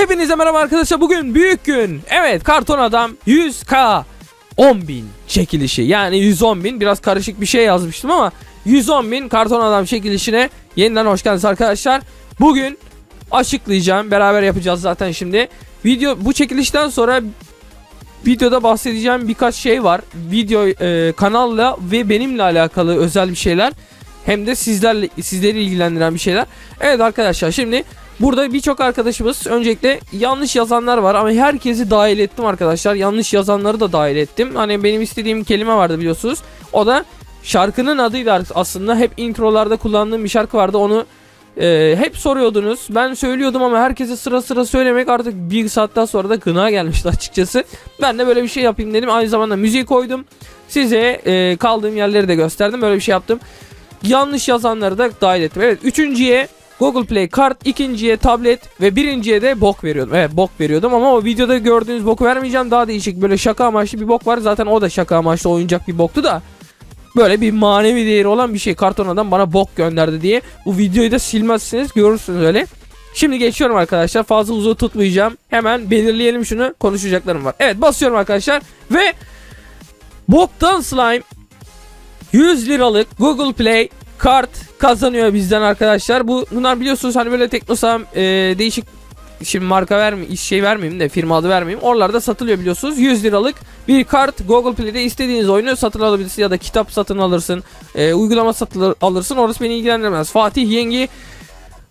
Hepinize merhaba arkadaşlar. Bugün büyük gün. Evet karton adam 100k 10.000 çekilişi. Yani 110 bin biraz karışık bir şey yazmıştım ama 110 bin karton adam çekilişine yeniden hoş geldiniz arkadaşlar. Bugün açıklayacağım. Beraber yapacağız zaten şimdi. Video bu çekilişten sonra videoda bahsedeceğim birkaç şey var. Video e, kanalla ve benimle alakalı özel bir şeyler. Hem de sizlerle sizleri ilgilendiren bir şeyler. Evet arkadaşlar şimdi burada birçok arkadaşımız öncelikle yanlış yazanlar var ama herkesi dahil ettim arkadaşlar. Yanlış yazanları da dahil ettim. Hani benim istediğim kelime vardı biliyorsunuz. O da şarkının adıydı aslında. Hep introlarda kullandığım bir şarkı vardı. Onu e, hep soruyordunuz. Ben söylüyordum ama herkese sıra sıra söylemek artık bir saatten sonra da gına gelmişti açıkçası. Ben de böyle bir şey yapayım dedim. Aynı zamanda müziği koydum. Size e, kaldığım yerleri de gösterdim. Böyle bir şey yaptım. Yanlış yazanları da dahil ettim. Evet üçüncüye Google Play kart, ikinciye tablet ve birinciye de bok veriyordum. Evet bok veriyordum ama o videoda gördüğünüz boku vermeyeceğim. Daha değişik böyle şaka amaçlı bir bok var. Zaten o da şaka amaçlı oyuncak bir boktu da. Böyle bir manevi değeri olan bir şey. Karton adam bana bok gönderdi diye. Bu videoyu da silmezsiniz görürsünüz öyle. Şimdi geçiyorum arkadaşlar. Fazla uzun tutmayacağım. Hemen belirleyelim şunu. Konuşacaklarım var. Evet basıyorum arkadaşlar. Ve boktan slime 100 liralık Google Play kart kazanıyor bizden arkadaşlar. Bu bunlar biliyorsunuz hani böyle Teknosam e, değişik şimdi marka vermeyeyim, şey vermeyeyim de firma adı vermeyeyim. Oralarda satılıyor biliyorsunuz. 100 liralık bir kart Google Play'de istediğiniz oyunu satın alabilirsin ya da kitap satın alırsın. E, uygulama satın alırsın. Orası beni ilgilendirmez. Fatih Yengi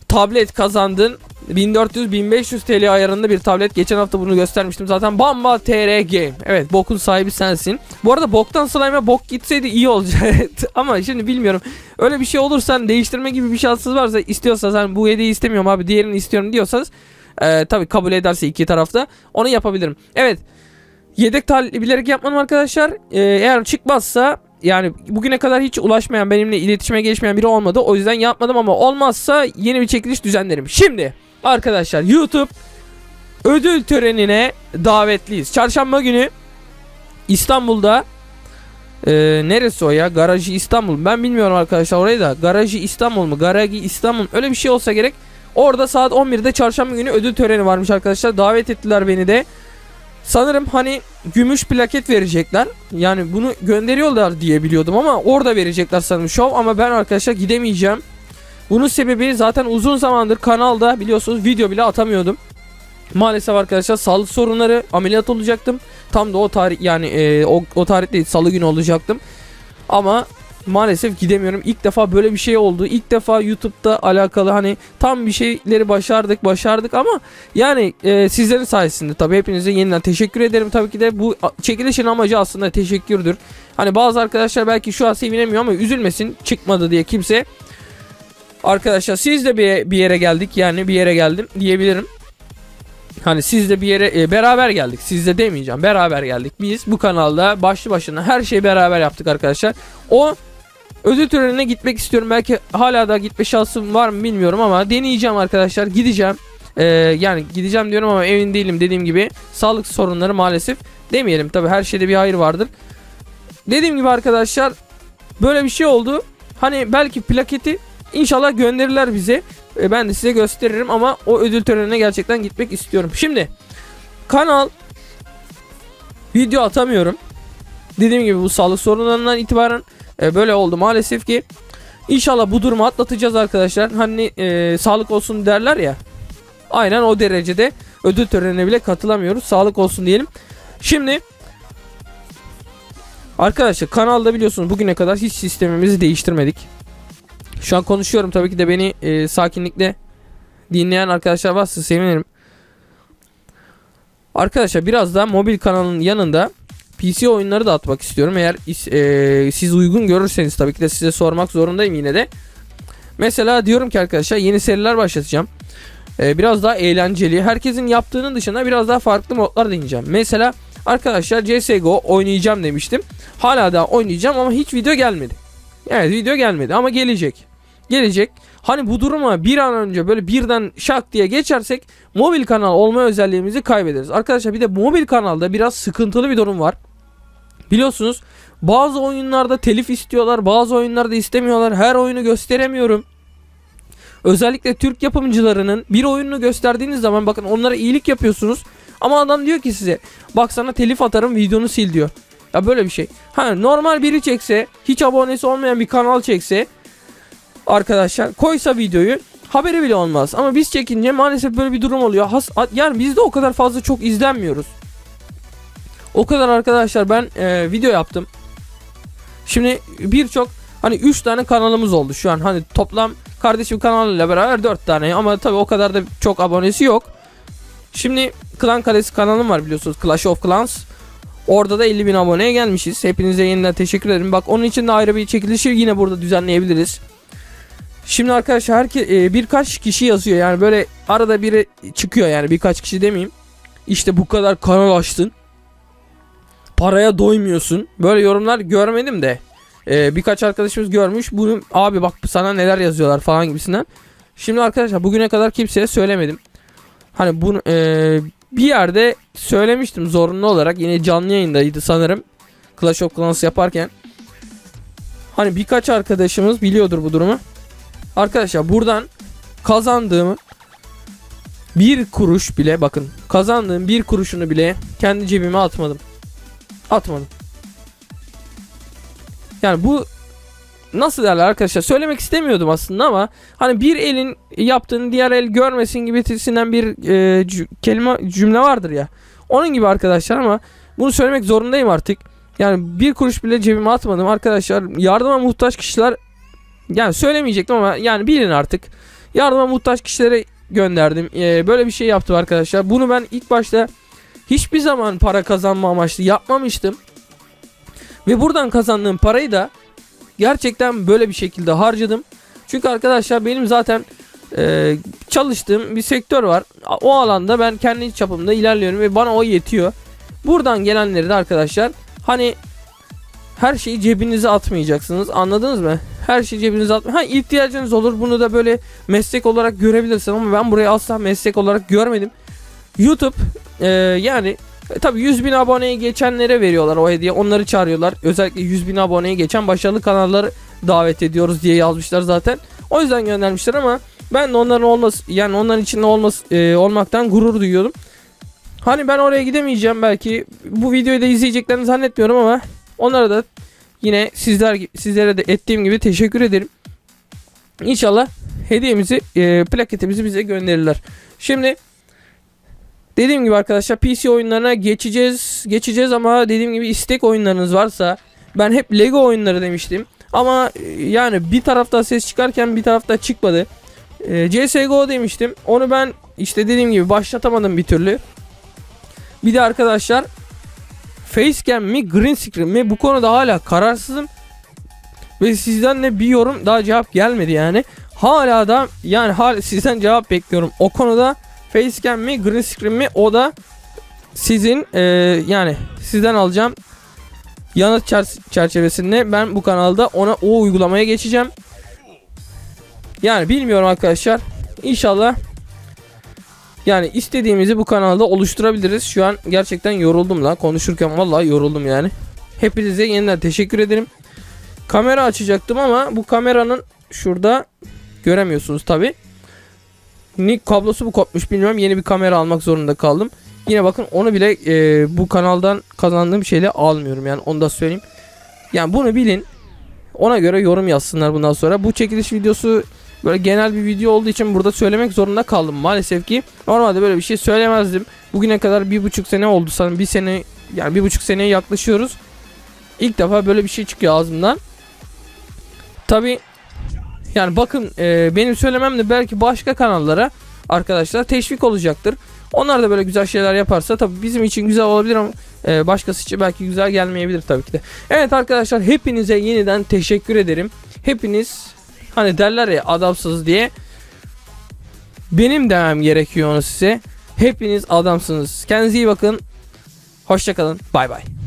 tablet kazandın. 1400-1500 TL ayarında bir tablet. Geçen hafta bunu göstermiştim zaten. Bamba TR Game. Evet bokun sahibi sensin. Bu arada boktan slime'a bok gitseydi iyi olacak. Ama şimdi bilmiyorum. Öyle bir şey olursa değiştirme gibi bir şansınız varsa istiyorsanız hani bu hediyeyi istemiyorum abi diğerini istiyorum diyorsanız e, tabi kabul ederse iki tarafta onu yapabilirim. Evet. Yedek talih bilerek yapmadım arkadaşlar. E, eğer çıkmazsa yani bugüne kadar hiç ulaşmayan benimle iletişime geçmeyen biri olmadı. O yüzden yapmadım ama olmazsa yeni bir çekiliş düzenlerim. Şimdi arkadaşlar YouTube ödül törenine davetliyiz. Çarşamba günü İstanbul'da e, neresi o ya? Garajı İstanbul. Ben bilmiyorum arkadaşlar orayı da. Garajı İstanbul mu? Garajı İstanbul mu? Öyle bir şey olsa gerek. Orada saat 11'de çarşamba günü ödül töreni varmış arkadaşlar. Davet ettiler beni de. Sanırım hani gümüş plaket verecekler. Yani bunu gönderiyorlar diye biliyordum ama orada verecekler sanırım şov ama ben arkadaşlar gidemeyeceğim. Bunun sebebi zaten uzun zamandır kanalda biliyorsunuz video bile atamıyordum. Maalesef arkadaşlar sağlık sorunları ameliyat olacaktım. Tam da o tarih yani e, o, o tarih değil salı günü olacaktım. Ama maalesef gidemiyorum. İlk defa böyle bir şey oldu. İlk defa YouTube'da alakalı hani tam bir şeyleri başardık başardık ama yani e, sizlerin sayesinde tabii hepinize yeniden teşekkür ederim. Tabii ki de bu çekilişin amacı aslında teşekkürdür. Hani bazı arkadaşlar belki şu an sevinemiyor ama üzülmesin çıkmadı diye kimse. Arkadaşlar siz de bir, bir yere geldik yani bir yere geldim diyebilirim. Hani siz de bir yere e, beraber geldik. Siz de demeyeceğim. Beraber geldik. Biz bu kanalda başlı başına her şeyi beraber yaptık arkadaşlar. O ödül törenine gitmek istiyorum. Belki hala da gitme şansım var mı bilmiyorum ama deneyeceğim arkadaşlar. Gideceğim. Ee, yani gideceğim diyorum ama emin değilim dediğim gibi. Sağlık sorunları maalesef demeyelim. Tabi her şeyde bir hayır vardır. Dediğim gibi arkadaşlar böyle bir şey oldu. Hani belki plaketi inşallah gönderirler bize. E, ben de size gösteririm ama o ödül törenine gerçekten gitmek istiyorum. Şimdi kanal video atamıyorum. Dediğim gibi bu sağlık sorunlarından itibaren e, böyle oldu maalesef ki. İnşallah bu durumu atlatacağız arkadaşlar. Hani e, sağlık olsun derler ya. Aynen o derecede ödül törenine bile katılamıyoruz. Sağlık olsun diyelim. Şimdi Arkadaşlar kanalda biliyorsunuz bugüne kadar hiç sistemimizi değiştirmedik. Şu an konuşuyorum tabii ki de beni e, sakinlikle dinleyen arkadaşlar varsa sevinirim. Arkadaşlar biraz daha mobil kanalın yanında PC oyunları da atmak istiyorum. Eğer e, siz uygun görürseniz tabii ki de size sormak zorundayım yine de. Mesela diyorum ki arkadaşlar yeni seriler başlatacağım. E, biraz daha eğlenceli. Herkesin yaptığının dışında biraz daha farklı modlar deneyeceğim. Mesela arkadaşlar CSGO oynayacağım demiştim. Hala daha oynayacağım ama hiç video gelmedi. Evet video gelmedi ama gelecek gelecek. Hani bu duruma bir an önce böyle birden şak diye geçersek mobil kanal olma özelliğimizi kaybederiz. Arkadaşlar bir de mobil kanalda biraz sıkıntılı bir durum var. Biliyorsunuz bazı oyunlarda telif istiyorlar bazı oyunlarda istemiyorlar. Her oyunu gösteremiyorum. Özellikle Türk yapımcılarının bir oyununu gösterdiğiniz zaman bakın onlara iyilik yapıyorsunuz. Ama adam diyor ki size bak sana telif atarım videonu sil diyor. Ya böyle bir şey. Ha normal biri çekse hiç abonesi olmayan bir kanal çekse arkadaşlar koysa videoyu haberi bile olmaz. Ama biz çekince maalesef böyle bir durum oluyor. Has, yani biz de o kadar fazla çok izlenmiyoruz. O kadar arkadaşlar ben e, video yaptım. Şimdi birçok hani 3 tane kanalımız oldu şu an. Hani toplam kardeşim kanalıyla beraber 4 tane ama tabii o kadar da çok abonesi yok. Şimdi Klan Kalesi kanalım var biliyorsunuz Clash of Clans. Orada da 50 bin aboneye gelmişiz. Hepinize yeniden teşekkür ederim. Bak onun için de ayrı bir çekilişi yine burada düzenleyebiliriz. Şimdi arkadaşlar herke, e, birkaç kişi yazıyor yani böyle arada biri çıkıyor yani birkaç kişi demeyeyim. İşte bu kadar kanal açtın. Paraya doymuyorsun. Böyle yorumlar görmedim de. E, birkaç arkadaşımız görmüş. Bunu abi bak sana neler yazıyorlar falan gibisinden. Şimdi arkadaşlar bugüne kadar kimseye söylemedim. Hani bunu e, bir yerde söylemiştim zorunlu olarak. Yine canlı yayındaydı sanırım. Clash of Clans yaparken. Hani birkaç arkadaşımız biliyordur bu durumu. Arkadaşlar buradan kazandığımı bir kuruş bile bakın kazandığım bir kuruşunu bile kendi cebime atmadım. Atmadım. Yani bu nasıl derler arkadaşlar söylemek istemiyordum aslında ama hani bir elin yaptığını diğer el görmesin gibisinden bir e, kelime cümle vardır ya. Onun gibi arkadaşlar ama bunu söylemek zorundayım artık. Yani bir kuruş bile cebime atmadım arkadaşlar. Yardıma muhtaç kişiler yani söylemeyecektim ama yani bilin artık. Yardıma muhtaç kişilere gönderdim. Ee, böyle bir şey yaptım arkadaşlar. Bunu ben ilk başta hiçbir zaman para kazanma amaçlı yapmamıştım. Ve buradan kazandığım parayı da gerçekten böyle bir şekilde harcadım. Çünkü arkadaşlar benim zaten e, çalıştığım bir sektör var. O alanda ben kendi çapımda ilerliyorum ve bana o yetiyor. Buradan gelenleri de arkadaşlar hani her şeyi cebinize atmayacaksınız. Anladınız mı? Her şeyi cebinize atma. Ha ihtiyacınız olur. Bunu da böyle meslek olarak görebilirsiniz ama ben burayı asla meslek olarak görmedim. YouTube e, yani e, tabii 100 bin aboneye geçenlere veriyorlar o hediye. Onları çağırıyorlar. Özellikle 100 bin aboneye geçen başarılı kanalları davet ediyoruz diye yazmışlar zaten. O yüzden göndermişler ama ben de onların olması yani onların içinde olması e, olmaktan gurur duyuyordum. Hani ben oraya gidemeyeceğim belki. Bu videoyu da izleyeceklerini zannetmiyorum ama onlara da yine sizler sizlere de ettiğim gibi teşekkür ederim. İnşallah hediyemizi, e, plaketimizi bize gönderirler. Şimdi dediğim gibi arkadaşlar PC oyunlarına geçeceğiz. Geçeceğiz ama dediğim gibi istek oyunlarınız varsa ben hep Lego oyunları demiştim. Ama e, yani bir tarafta ses çıkarken bir tarafta çıkmadı. E, CSGO demiştim. Onu ben işte dediğim gibi başlatamadım bir türlü. Bir de arkadaşlar Facecam mi green screen mi bu konuda hala kararsızım. Ve sizden de bir yorum daha cevap gelmedi yani. Hala da yani hala sizden cevap bekliyorum. O konuda Facecam mi green screen mi o da sizin e, yani sizden alacağım yanıt çer- çerçevesinde ben bu kanalda ona o uygulamaya geçeceğim. Yani bilmiyorum arkadaşlar. İnşallah yani istediğimizi bu kanalda oluşturabiliriz. Şu an gerçekten yoruldum la. Konuşurken vallahi yoruldum yani. Hepinize yeniden teşekkür ederim. Kamera açacaktım ama bu kameranın şurada göremiyorsunuz tabi. Nick kablosu bu kopmuş bilmiyorum. Yeni bir kamera almak zorunda kaldım. Yine bakın onu bile e, bu kanaldan kazandığım şeyle almıyorum yani onu da söyleyeyim. Yani bunu bilin. Ona göre yorum yazsınlar bundan sonra. Bu çekiliş videosu böyle genel bir video olduğu için burada söylemek zorunda kaldım maalesef ki. Normalde böyle bir şey söylemezdim. Bugüne kadar bir buçuk sene oldu sanırım. Bir sene yani bir buçuk seneye yaklaşıyoruz. İlk defa böyle bir şey çıkıyor ağzımdan. Tabi yani bakın e, benim söylemem de belki başka kanallara arkadaşlar teşvik olacaktır. Onlar da böyle güzel şeyler yaparsa tabi bizim için güzel olabilir ama e, başkası için belki güzel gelmeyebilir tabii ki de. Evet arkadaşlar hepinize yeniden teşekkür ederim. Hepiniz hani derler ya adamsız diye benim demem gerekiyor onu size. Hepiniz adamsınız. Kendinize iyi bakın. Hoşçakalın. Bay bay.